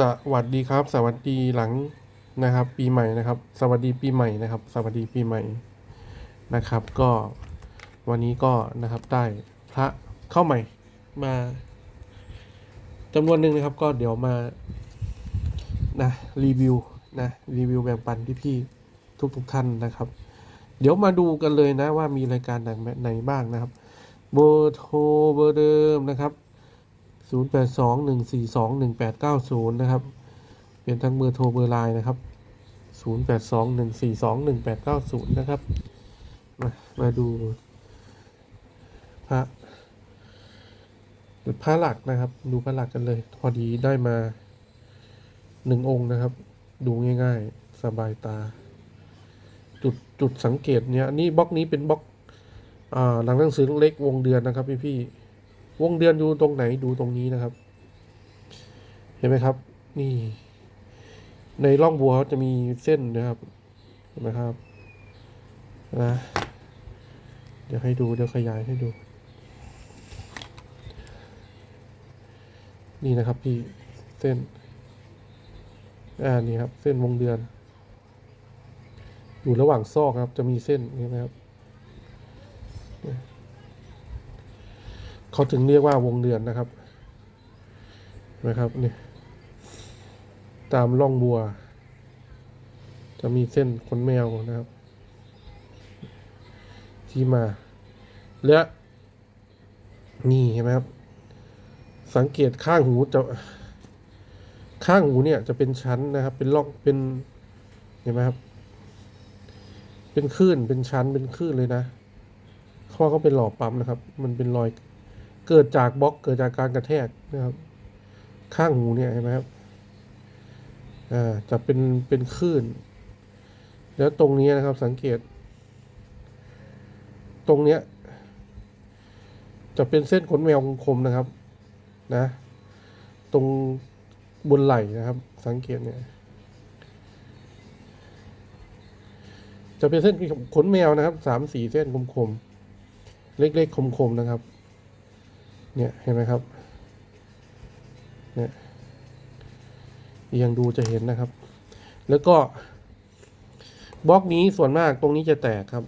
สวัสดีครับ สวัสดีหลังนะครับ ปีใหม่นะครับ สวัสดีปีใหม่นะครับ สวัสดีปีใหม่นะครับ ก็วันนี้ก็นะครับได้พระเข้าใหม่มาจำนวนหนึ่งนะครับ ก็เดี๋ยวมานะรีวิวนะรีวิวแบ่งปันพี่ทุกทุกท่านนะครับ เดี๋ยวมาดูกันเลยนะว่ามีรายการไหนบ้างนะครับ เบอร์โทรเบอร์เดิมนะครับ 0 8 2 1 4 2 1 8 9 0 นะครับ เป็นทั้งเบอร์โทรเบอร์ไลน์นะครับ 0 8 2 1 4 2 1 8 9 0 นะครับ มามาดูพระพระหลักนะครับ ดูพระหลักกันเลย พอดีได้มาหนึ่งองค์นะครับ ดูง่ายๆ สบายตา จุดจุดสังเกตเนี่ยนี่บล็อกนี้เป็นบล็อกอ่าหลังหนังสือเล็กวงเดือนนะครับพี่พี่ๆ วงเดือนอยู่ตรงไหนดูตรงนี้นะครับ เห็นไหมครับ นี่ ในร่องบัวเขาจะมีเส้นนะครับ เห็นไหมครับนะเดี๋ยวให้ดูเดี๋ยวขยายให้ดู นี่นะครับพี่เส้น อ่านี่ครับ เส้นวงเดือน อยู่ระหว่างซอกครับ จะมีเส้นเห็นไหมครับ เขาถึงเรียกว่าวงเดือนนะครับนะครับนี่ตามร่องบัว จะมีเส้นขนแมวนะครับ ที่มา และนี่เห็นไหมครับ สังเกตข้างหูจะข้างหูเนี่ยจะเป็นชั้นนะครับ เป็นร่องเป็นเห็นไหมครับ เป็นคลื่นเป็นชั้นเป็นคลื่นเลยนะเพราะเขาเป็นหล่อปั๊มนะครับ มันเป็นรอย เกิดจากบล็อกเกิดจากการกระแทกนะครับ ข้างหูเนี่ยเห็นไหมครับอ่าจะเป็นเป็นคลื่น แล้วตรงนี้นะครับสังเกต ตรงเนี้ย จะเป็นเส้นขนแมวคมนะครับ นะ ตรงบนไหล่นะครับ สังเกตเนี่ยจะเป็นเส้นขนแมวนะครับสามสี่เส้นคมๆ เล็กๆ คมๆ นะครับ เนี่ยเห็นไหมครับ เนี่ยเอียงดูจะเห็นนะครับ แล้วก็บล็อกนี้ส่วนมากตรงนี้จะแตกครับ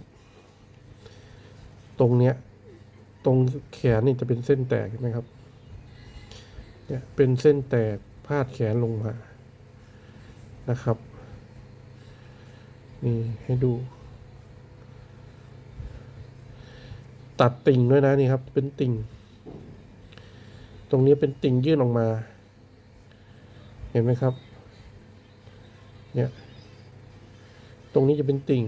ตรงเนี้ย ตรงแขนนี่จะเป็นเส้นแตกเห็นไหมครับ เนี่ยเป็นเส้นแตกพาดแขนลงมานะครับ นี่ให้ดู ตัดติ่งด้วยนะนี่ครับ เป็นติ่ง ตรงนี้เป็นติ่งยื่นออกมา เห็นไหมครับ เนี่ย ตรงนี้จะเป็นติ่ง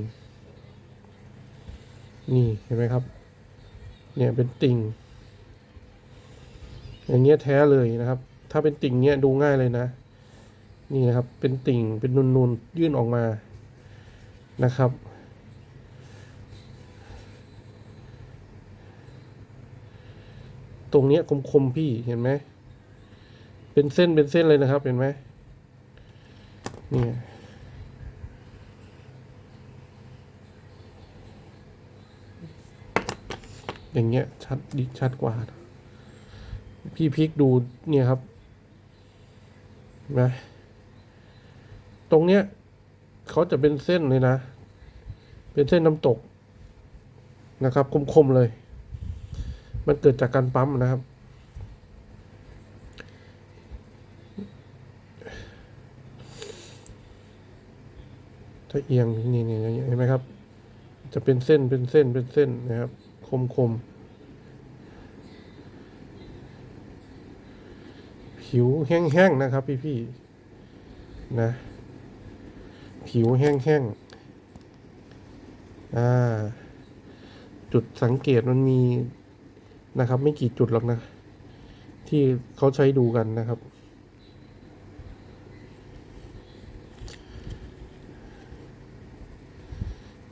นี่เห็นไหมครับ เนี่ยเป็นติ่ง อย่างเงี้ยแท้เลยนะครับ ถ้าเป็นติ่งเนี้ยดูง่ายเลยนะ นี่นะครับ เป็นติ่ง เป็นนูนๆ ยื่นออกมา นะครับ ตรงเนี้ยคมๆพี่เห็นไหมเป็นเส้นเป็นเส้นเลยนะครับ เห็นไหมเนี่ยอย่างเงี้ยชัดดีชัดกว่า พี่พลิกดูเนี่ยครับเห็นไหมตรงเนี้ยเขาจะเป็นเส้นเลยนะ เป็นเส้นน้ำตกนะครับ คมๆเลย มันเกิดจากการปั๊มนะครับ ถ้าเอียงนี่นี่อย่างเงี้เห็นไหมครับ จะเป็นเส้นเป็นเส้นเป็นเส้นนะครับ คมคมผิวแห้งๆนะครับ พี่พี่ๆนะ ผิวแห้งๆอ่าจุดสังเกตมันมี นะครับ ไม่กี่จุดหรอกนะ ที่เขาใช้ดูกันนะครับ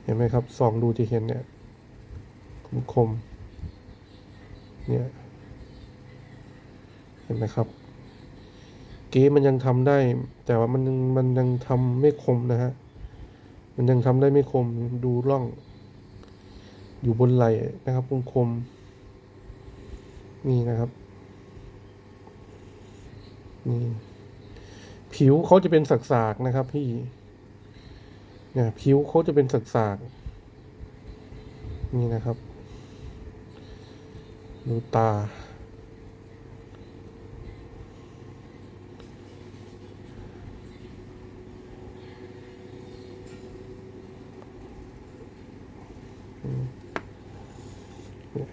เห็นไหมครับส่องดูจะเห็นเนี่ย คมคมเนี่ย เห็นไหมครับ เก๊มันยังทำได้ แต่ว่ามันยังมันยังทำไม่คมนะฮะมันยังทำได้ไม่คมดูร่อง อยู่บนไหลนะครับคมคม นี่นะครับนี่ผิวเขาจะเป็นสักๆนะครับ พี่เนี่ยผิวเขาจะเป็นสักๆนี่นะครับ ดูตา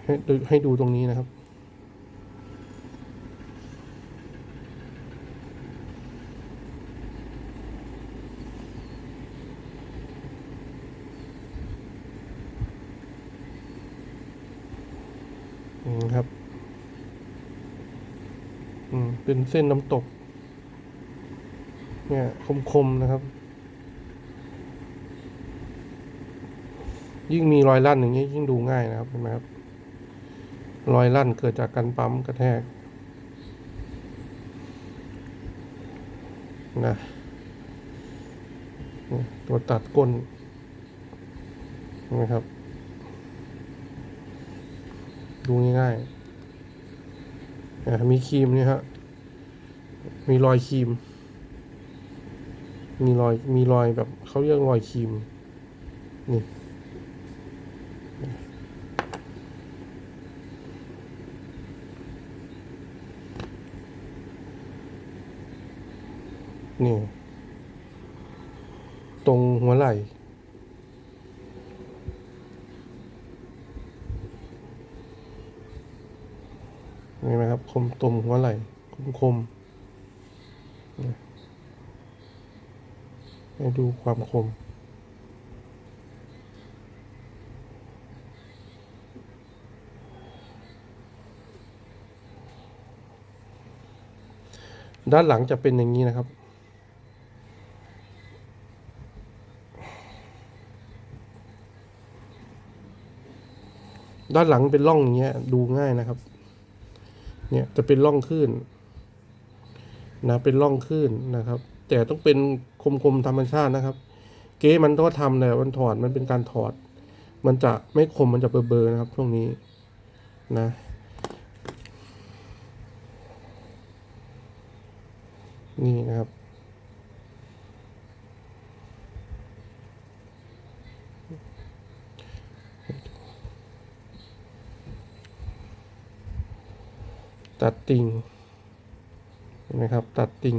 ให้ดูให้ดูตรงนี้นะครับ อืมครับ อืม เป็นเส้นน้ำตก เนี่ยคมๆนะครับ ยิ่งมีรอยลั่นอย่างนี้ยยิ่งดูง่ายนะครับเห็นไหมครับ รอยลั่นเกิดจากการปั๊มกระแทกนะตัวตัดก้นนไหมครับ ดูง่ายๆมีครีมนี่ฮะ มีรอยครีม มีรอย มีรอยแบบเขาเรียกรอยครีม นี่ นี่ ตรงหัวไหล่เห็นไหมครับ คมตรงหัวไหล่ คมคมเนี่ยให้ดู ความคม ด้านหลังจะเป็นอย่างนี้นะครับด้านหลังเป็นร่องอย่างเงี้ยดูง่ายนะครับ เนี่ยจะเป็นร่องขึ้นนะเป็นร่องขึ้นนะครับ แต่ต้องเป็นคมๆธรรมชาตินะครับ เก๊มันก็ทำแต่มันถอดมันเป็นการถอด มันจะไม่คมมันจะเบลอๆนะครับช่วงนี้นะนี่นะครับ ตัดติ่งเห็นไหมครับ ตัดติ่ง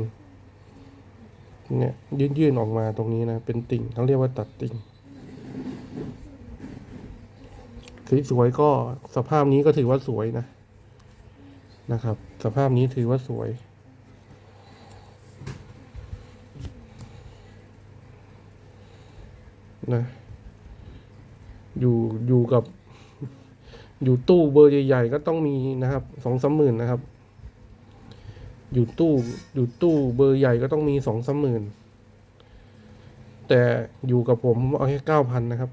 เนี่ยยื่นยืนๆออกมาตรงนี้นะเป็นติ่งเขาเรียกว่าตัดติ่งสวยๆก็สภาพนี้ก็ถือว่าสวยนะนะครับ สภาพนี้ถือว่าสวย นะ อยู่อยู่กับ อยู่ตู้เบอร์ใหญ่ๆก็ต้องมีนะครับสองสามหมื่นนะครับ อยู่ตู้อยู่ตู้เบอร์ใหญ่ก็ต้องมีสองสามหมื่นแต่อยู่กับผมเอาแค่เก้าพันนะครับ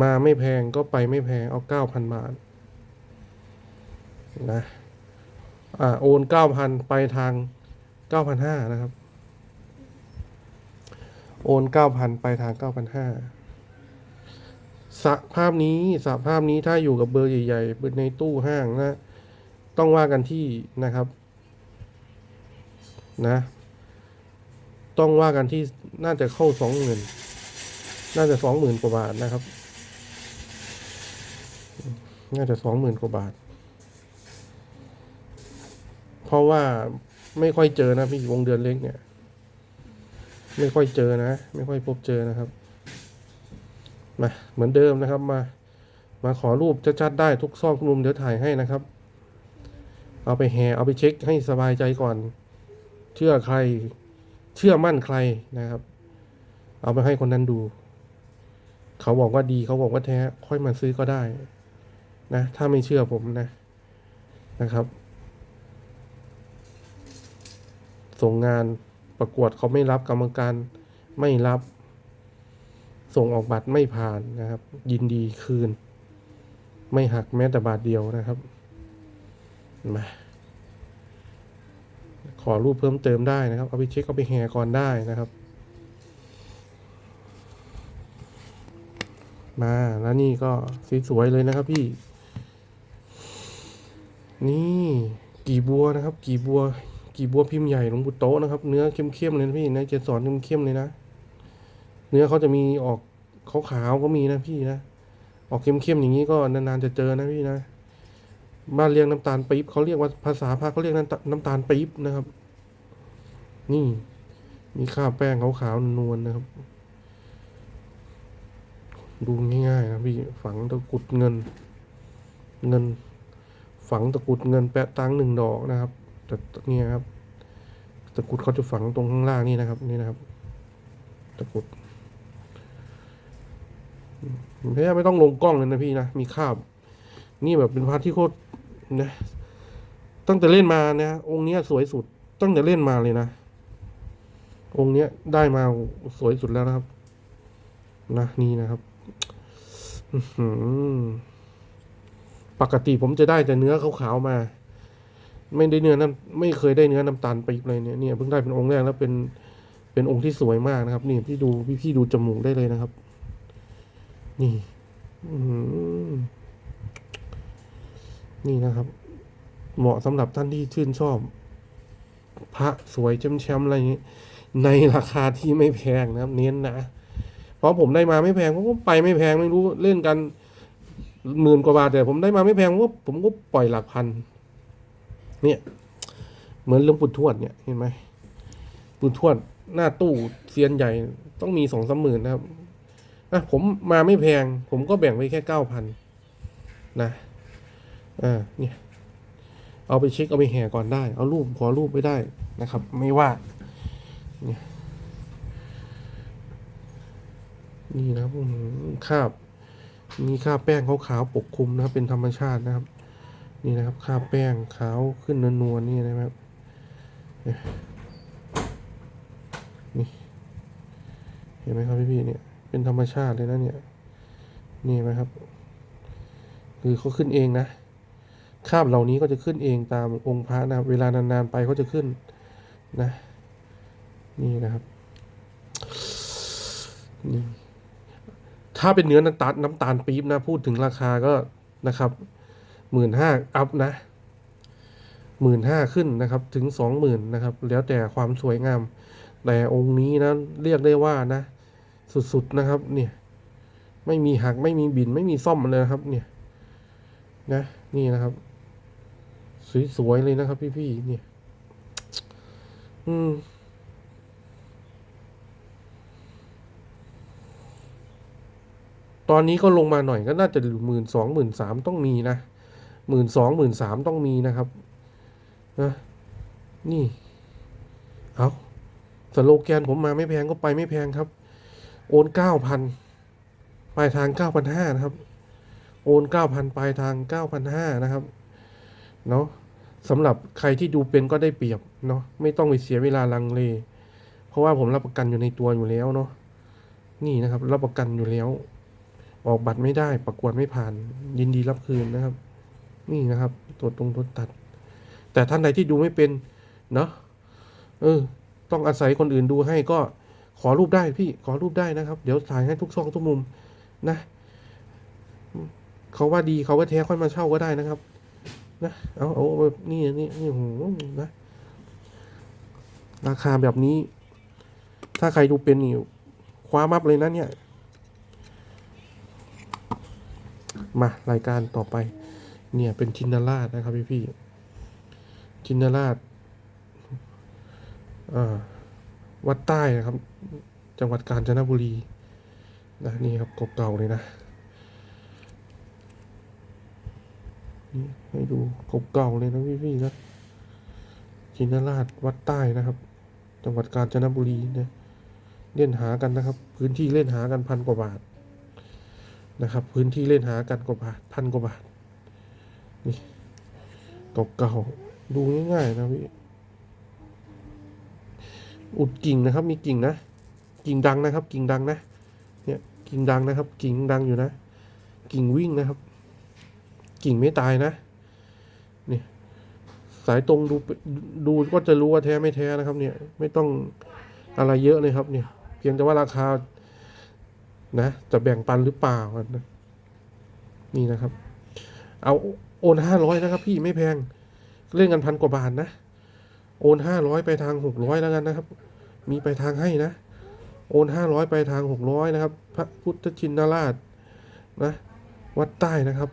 มาไม่แพงก็ไปไม่แพงเอาเก้าพันบาทนะอ่าโอนเก้าพันไปทางเก้าพันห้านะครับ โอนเก้าพันไปทางเก้าพันห้าสภาพนี้สภาพนี้ถ้าอยู่กับเบอร์ใหญ่ๆเบอร์ในตู้ห้างนะ ต้องว่ากันที่นะครับนะ ต้องว่ากันที่น่าจะเข้าสองหมื่นน่าจะสองหมื่นกว่าบาทนะครับ น่าจะสองหมื่นกว่าบาท เพราะว่าไม่ค่อยเจอนะพี่วงเดือนเล็กเนี่ย ไม่ค่อยเจอนะ ไม่ค่อยพบเจอนะครับ มาเหมือนเดิมนะครับมา มาขอรูปชัดๆได้ทุกซอกทุกมุมเดี๋ยวถ่ายให้นะครับ เอาไปแห่เอาไปเช็คให้สบายใจก่อน เชื่อใคร เชื่อมั่นใครนะครับ เอาไปให้คนนั้นดู เขาบอกว่าดีเขาบอกว่าแท้ ค่อยมาซื้อก็ได้ นะ ถ้าไม่เชื่อผมนะ นะครับ ส่งงานประกวดเขาไม่รับกรรมการไม่รับ ส่งออกบัตรไม่ผ่านนะครับ ยินดีคืน ไม่หักแม้แต่บาทเดียวนะครับ มาขอรูปเพิ่มเติมได้นะครับ เอาไปเช็คเอาไปแห่ก่อนได้นะครับ มาแล้วนี่ก็สวยเลยนะครับพี่ นี่กี่บัวนะครับ กี่บัวกกีบบัวพิมพ์ใหญ่หลวงปู่โตนะครับเนื้อเข้มๆเลยนะพี่นื้อเกสรเข้มๆเลยนะเนื้อเขาจะมีออกขาวๆก็มีนะพี่นะออกเข้มๆอย่างนี้ก็นานๆจะเจอนะพี่นะ บ้านเรียงน้ำตาลปี๊บเขาเรียกว่าภาษาภาคเขาเรียกน้ำตาตาลปี๊บนะครับ นี่ มีข้าวแป้งขาวๆนวลๆนะครับ ดูง่ายๆนะพี่ฝังตะกุดเงิน เงิน ฝังตะกุดเงินแปะตังหนึ่งดอกนะครับ แต่เนี่ยครับ ตะกุดเขาจะฝังตรงข้างล่างนี่นะครับ นี่นะครับ ตะกุดแค่ไม่ต้องลงกล้องเลยนะพี่นะมีคราบนี่แบบเป็นพาระที่โคตร นะตั้งแต่เล่นมานะองค์เนี้ยสวยสุด ตั้งแต่เล่นมาเลยนะ องค์เนี้ยได้มาสวยสุดแล้วนะครับ นะนี่นะครับปกติผมจะได้แต่เนื้อขาวๆมา ไม่ได้เนื้อน้ำไม่เคยได้เนื้อน้ำตาลไปเลยเนี่ยเนี่ยเพิ่งได้เป็นองค์แรกแล้วเป็นเป็นองค์ที่สวยมากนะครับ นี่พี่ดูพี่พี่ดูจมูกได้เลยนะครับ นี่ อื้อ นี่นะครับ เหมาะสำหรับท่านที่ชื่นชอบ พระสวยแชมป์ๆอะไรอย่างนี้ในราคาที่ไม่แพงนะครับ เน้นนะเพราะผมได้มาไม่แพงผมก็ไปไม่แพงไม่รู้เล่นกันหมื่นกว่าบาทแต่ผมได้มาไม่แพงผมก็ผมก็ปล่อยหลักพัน เนี่ย เหมือนหลวงปู่ทวดเนี่ยเห็นไหมปู่ทวดหน้าตู้เซียนใหญ่ต้องมีสองสามหมื่นนะครับอะผมมาไม่แพง ผมก็แบ่งไว้แค่เก้าพันนะ อ่าเนี่ยเอาไปเช็คเอาไปแห่ก่อนได้ เอารูปขอรูปไว้ได้นะครับ ไม่ว่าเนี่ยนี่นะครับอื้อหือคาบมีคาบแป้งขาวๆปกคลุมนะครับ เป็นธรรมชาตินะครับ นี่นะครับคาบแป้งขาวขึ้นนวลๆนี่นะครับเนี่เห็นไหมครับพี่ๆเนี่ยเป็นธรรมชาติเลยนะเนี่ยนี่ไหมครับ คือเขาขึ้นเองนะ คาบเหล่านี้ก็จะขึ้นเองตามองค์พระนะครับเวลานานๆไปเขาจะขึ้นนะนี่นะครับนี่ถ้าเป็นเนื้อน้ำตาลน้ำตาลปี๊บนะพูดถึงราคาก็นะครับหมื่นห้าอัพนะหมื่นห้าขึ้นนะครับถึงสองหมื่นนะครับ แล้วแต่ความสวยงาม แต่องค์นี้นะเรียกได้ว่านะ สุดๆนะครับ เนี่ย ไม่มีหักไม่มีบินไม่มีซ่อมเลยนะครับ เนี่ย นะ นี่นะครับ สวยๆเลยนะครับ พี่ๆเนี่ย อืมตอนนี้ก็ลงมาหน่อยก็น่าจะหมื่นสองหมื่นสามต้องมีนะหมื่นสองหมื่นสามต้องมีนะครับนะนี่ เอาสโลแกนผมมาไม่แพงก็ไปไม่แพงครับ โอนเก้าพันปลายทางเก้าพันห้านะครับ โอนเก้าพันปลายทางเก้าพันห้านะครับ เนาะ สำหรับใครที่ดูเป็นก็ได้เปรียบเนาะไม่ต้องไปเสียเวลาลังเลเพราะว่าผมรับประกันอยู่ในตัวอยู่แล้วเนาะนี่นะครับรับประกันอยู่แล้ว ออกบัตรไม่ได้ประกวดไม่ผ่าน ยินดีรับคืนนะครับ นี่นะครับตรวจตรงตรวจตัด แต่ท่านใดที่ดูไม่เป็นเนาะเออ ต้องอาศัยคนอื่นดูให้ก็ขอรูปได้พี่ขอรูปได้นะครับ เดี๋ยวถ่ายให้ทุกช่องทุกมุมนะเขาว่าดีเขาว่าแท้ค่อยมาเช่าก็ได้นะครับ นะเอาเอาแบบนี่นี่นี่โหนะ ราคาแบบนี้ ถ้าใครดูเป็นนี่คว้ามับเลยนะเนี่ย มารายการต่อไป เนี่ยเป็นชินราชนะครับพี่พี่ชินราชอ่าวัดใต้นะครับ จังหวัดกาญจนบุรีนะนี่ครับเก่าๆเลยนะ นี่ให้ดูเก่าๆเลยนะพี่ๆนะชินราชวัดใต้นะครับ จังหวัดกาญจนบุรีเนี่ยเล่นหากันนะครับ พื้นที่เล่นหากันพันกว่าบาทนะครับ พื้นที่เล่นหากันกว่าบาทพันกว่าบาทนี่เก่าๆดูง่ายๆนะพี่อุดกิ่งนะครับ มีกิ่งนะกิ่งดังนะครับ กิ่งดังนะเนี่ยกิ่งดังนะครับ กิ่งดังอยู่นะ กิ่งวิ่งนะครับ กิ่งไม่ตายนะนี่สายตรงดูดูก็จะรู้ว่าแท้ไม่แท้นะครับ เนี่ย ไม่ต้องอะไรเยอะเลยครับ เนี่ย เพียงแต่ว่าราคา นะ จะแบ่งปันหรือเปล่านะนี่นะครับ เอาโอนห้าร้อยนะครับ พี่ไม่แพง เล่นกันพันกว่าบาทนะ โอนห้าร้อยไปทางหกร้อยแล้วกันนะครับ มีไปทางให้นะ โอนห้าร้อยไปทางหกร้อยนะครับ พระพุทธชินราชนะ วัดใต้นะครับ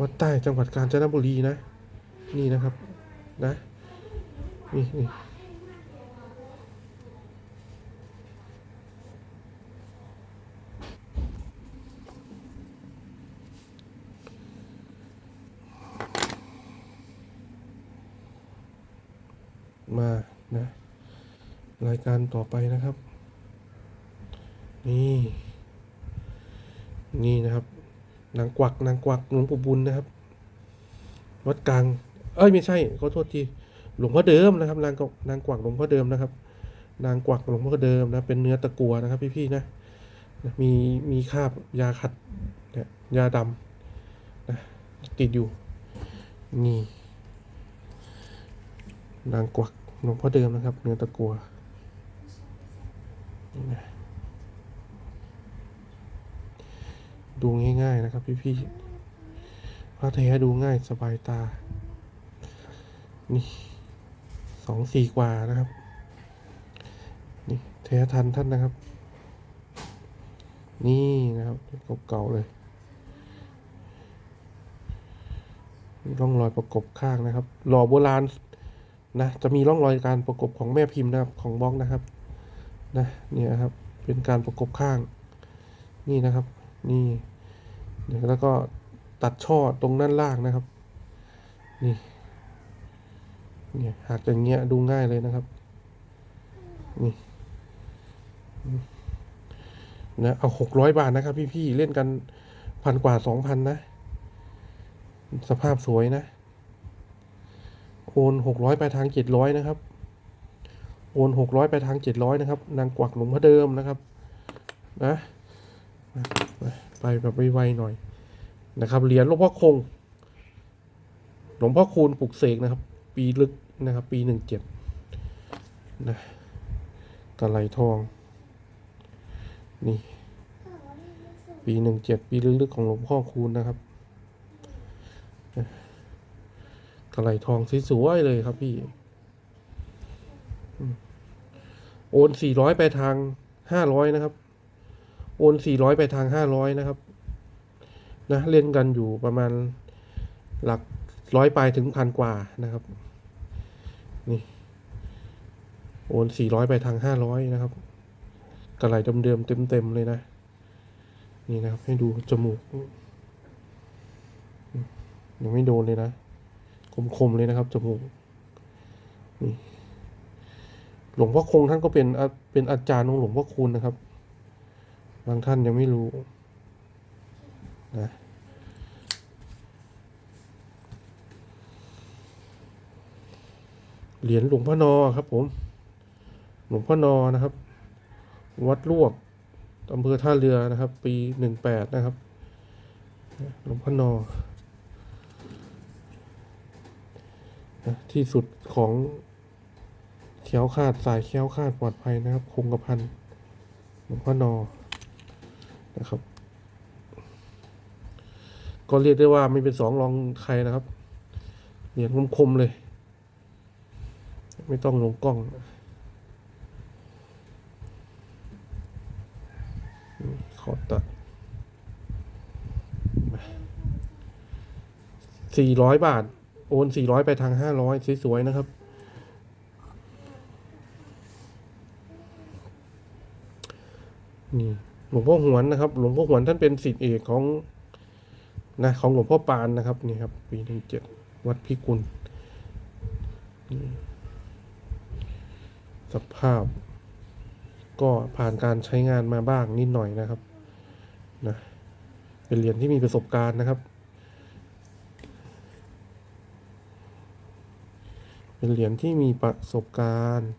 วัดใต้จังหวัดกาญจนบุรีนะ นี่นะครับนะนี่นี่มานะ รายการต่อไปนะครับ นี่ นี่นะครับ นางกวักนางกวักหลวงปู่บุญนะครับ วัดกลาง เอ้ยไม่ใช่ขอโทษทีหลวงพ่อเดิมนะครับนางกวักนางกวักหลวงพ่อเดิมนะครับ นางกวักหลวงพ่อเดิมนะเป็นเนื้อตะกัวนะครับ พี่ๆนะมีมีคราบยาขัดเนี่ยยาดำนะติดอยู่นี่นางกวักหลวงพ่อเดิมนะครับ เนื้อตะกัวนี่นะ ดูง่ายๆนะครับพี่ๆพระแท้ดูง่ายสบายตา นี่สองสี่กว่านะครับ นี่แท้ทันท่านนะครับ นี่นะครับเก่าๆเลยร่องรอยประกบข้างนะครับ หล่อโบราณนะ จะมีร่องรอยการประกบของแม่พิมพ์นะครับ ของบล็อกนะครับ นะ เนี่ยครับ เป็นการประกบข้าง นี่นะครับ นี่แล้วก็ตัดช่อตรงด้านล่างนะครับ นี่เนี่ยหักอย่างเงี้ยดูง่ายเลยนะครับ นี่นะเอาหกร้อยบาทนะครับ พี่ๆเล่นกันพันกว่าสองพันนะ สภาพสวยนะ โอนหกร้อยไปทางเจ็ดร้อยนะครับ โอนหกร้อยไปทางเจ็ดร้อยนะครับ นางกวักหลวงพ่อเดิมนะครับ นะ ไปแบบไวๆหน่อยนะครับเหรียญหลวงพ่อคง หลวงพ่อคูณปลุกเสกนะครับ ปีลึกนะครับ ปีหนึ่งเจ็ดนะกระไหลทอง นี่ ปีหนึ่งเจ็ดปีลึกๆของหลวงพ่อคูณนะครับกระไหลทองสวยๆเลยครับพี่ โอนสี่ร้อยไปทางห้าร้อยนะครับ โอนสี่ร้อยไปทางห้าร้อยนะครับ นะเล่นกันอยู่ประมาณหลักร้อยปลายถึงพันกว่านะครับ นี่ โอนสี่ร้อยไปทางห้าร้อยนะครับกระไหลเดิมๆเต็มๆเลยนะ นี่นะครับ ให้ดูจมูกยังไม่โดนเลยนะ คมๆเลยนะครับจมูกนี่หลวงพ่อคงท่านก็เป็นเป็นอาจารย์ของหลวงพ่อคูณนะครับ บางท่านยังไม่รู้นะเหรียญหลวงพ่อนอครับผม หลวงพ่อนอนะครับ วัดลวกอำเภอท่าเรือนะครับ ปีหนึ่งแปดนะครับ หลวงพ่อนอนที่สุดของแคล้วคาดสายแคล้วคาดปลอดภัยนะครับ คงกระพันหลวงพ่อนอ นะครับ ก็เรียกได้ว่าไม่เป็นสองรองใครนะครับเหรียญคมๆเลย ไม่ต้องลงกล้องขอตัดสี่ร้อยบาท โอนสี่ร้อยไปทางห้าร้อยสวยๆนะครับ นี่ ลวงพ่อหวนนะครับ หลวงพ่อหวนท่านเป็นศิษย์เอกของนะของหลวงพ่อปานนะครับนี่ครับ ปีหนึ่งเจ็ดวัดพิกุลสภาพ ก็ผ่านการใช้งานมาบ้างนิดหน่อยนะครับนะเป็นเหรียญที่มีประสบการณ์นะครับ เป็นเหรียญที่มีประสบการณ์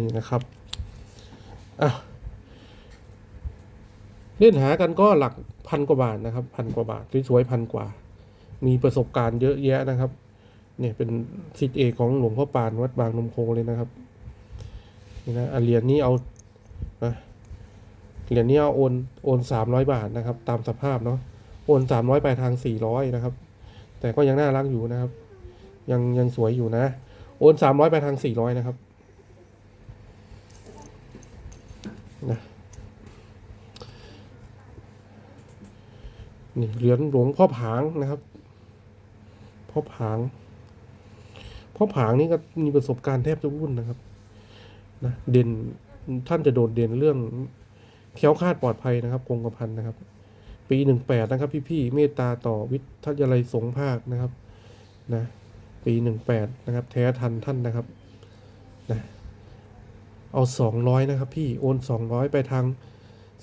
นี่นะครับอะเล่นหากันก็หลักพันกว่าบาทนะครับพันกว่าบาทสวยๆพันกว่า มีประสบการณ์เยอะแยะนะครับ เนี่ยเป็นสิทธิเอกของหลวงพ่อปานวัดบางนมโคเลยนะครับนี่นะเหรียญนี้เอานะเหรียญนี้เอาโอนโอนสามร้อยบาทนะครับ ตามสภาพเนาะโอนสามร้อยไปทางสี่ร้อยนะครับ แต่ก็ยังน่ารักอยู่นะครับ ยังยังสวยอยู่นะ โอนสามร้อยไปทางสี่ร้อยนะครับ นะนี่เหรียญหลวงพ่อผางนะครับพ่อผางพ่อผางนี่ก็มีประสบการณ์แทบจะวุ่นนะครับนะเด่นท่านจะโดดเด่นเรื่องแคล้วคลาดปลอดภัยนะครับคงกระพันนะครับ ปีหนึ่งแปดนะครับ พี่ๆเมตตาต่อวิทยาลัยสงฆ์ภาคนะครับนะปีหนึ่งแปดนะครับ แท้ทันท่านนะครับ เอาสองร้อยนะครับ พี่โอนสองร้อยไปทาง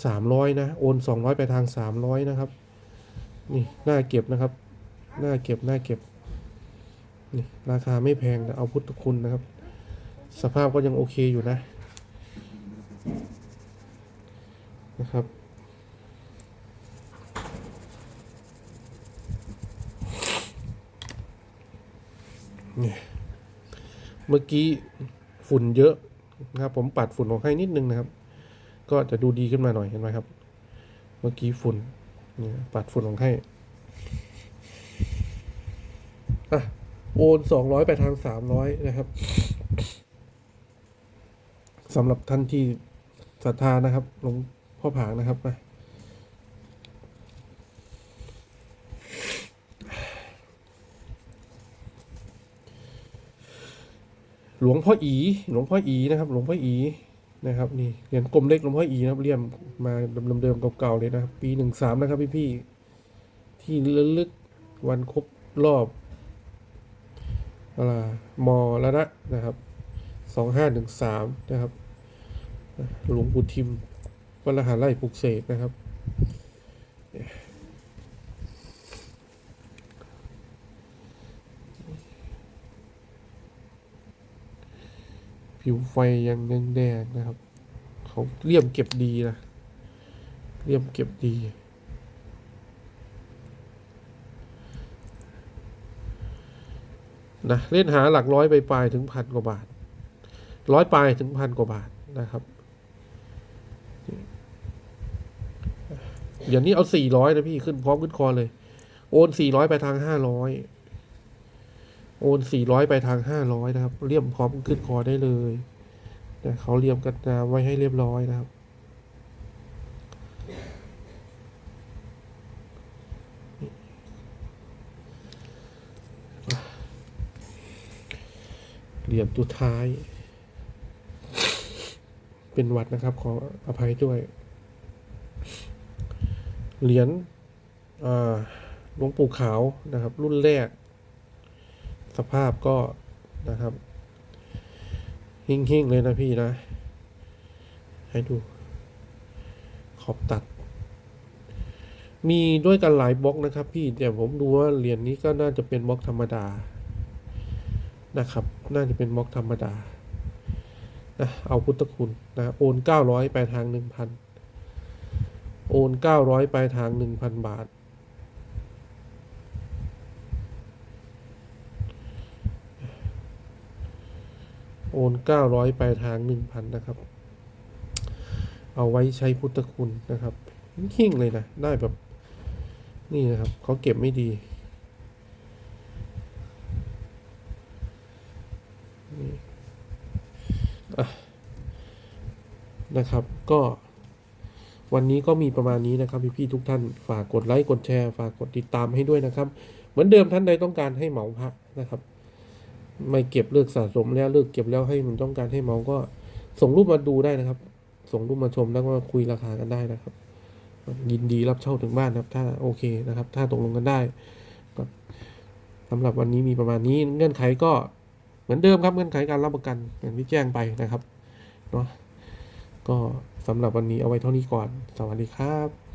สามร้อยนะ โอนสองร้อยไปทางสามร้อยนะครับ นี่น่าเก็บนะครับน่าเก็บน่าเก็บนี่ราคาไม่แพงนะเอาพุทธคุณนะครับ สภาพก็ยังโอเคอยู่นะนะครับนี่เมื่อกี้ฝุ่นเยอะ นะครับ ผมปัดฝุ่นออกให้นิดนึงนะครับ ก็จะดูดีขึ้นมาหน่อยเห็นไหมครับ เมื่อกี้ฝุ่นเนี่ยปัดฝุ่นออกให้อะโอนสองร้อยไปทางสามร้อยนะครับสำหรับท่านที่ศรัทธานะครับหลวงพ่อผางนะครับมา หลวงพ่ออี หลวงพ่ออีนะครับ หลวงพ่ออีนะครับนี่เหรียญกลมเล็กหลวงพ่ออีนะครับเลี่ยมมาเดิมๆเก่าๆเลยนะครับ ปีหนึ่งสามนะครับพี่ๆที่ระลึกวันครบรอบอะไรมอแล้วนะนะครับสองห้าหนึ่งสามนะครับหลวงปู่ทิมวัดละหาไร่ปลุกเสกนะครับ ผิวไฟยังแดงๆนะครับ เขาเลี่ยมเก็บดีนะเลี่ยมเก็บดี นะเล่นหาหลักร้อยไปปลายถึงพันกว่าบาท ร้อยปลายถึงพันกว่าบาทนะครับอย่างนี้เอาสี่ร้อยนะพี่ขึ้นพร้อมขึ้นคอเลย โอนสี่ร้อยไปทางห้าร้อย โอนสี่ร้อยไปทางห้าร้อยนะครับเลี่ยมพร้อมขึ้นคอได้เลยแต่เขาเลี่ยมกันนาไว้ให้เรียบร้อยนะครับ เหรียญตัวท้าย เป็นวัดนะครับ ขออภัยด้วย เหรียญหลวงปู่ขาวนะครับ รุ่นแรก สภาพก็นะครับ หิ่งๆ เลยนะพี่นะ ให้ดู ขอบตัด มีด้วยกันหลายบล็อกนะครับ พี่แต่ผมดูว่าเหรียญนี้ก็น่าจะเป็นบล็อกธรรมดานะครับ น่าจะเป็นบล็อกธรรมดานะเอาพุทธคุณนะ โอนเก้าร้อยไปทางหนึ่งพันโอนเก้าร้อยไปทางหนึ่งพันบาท โอนเก้าร้อยไปทางหนึ่งพันะครับ เอาไว้ใช้พุทธคุณนะครับหิ่งเลยนะ ได้แบบ นี่นะครับ เขาเก็บไม่ดี นะครับ ก็วันนี้ก็มีประมาณนี้นะครับ พี่ๆทุกท่านฝากกดไลค์กดแชร์ ฝากกดติดตามให้ด้วยนะครับ เหมือนเดิมท่านใดต้องการให้เหมาพระนะครับ ไม่เก็บเลิกสะสมแล้วเลิกเก็บแล้วให้มันต้องการให้เมาก็ส่งรูปมาดูได้นะครับ ส่งรูปมาชมแล้วก็คุยราคากันได้นะครับ ยินดีรับเช่าถึงบ้านนะครับถ้าโอเคนะครับ ถ้าตกลงกันได้ก็สำหรับวันนี้มีประมาณนี้เงื่อนไขก็เหมือนเดิมครับเงื่อนไขการรับประกันอย่างที่แจ้งไปนะครับเนาะก็สำหรับวันนี้เอาไว้เท่านี้ก่อน สวัสดีครับ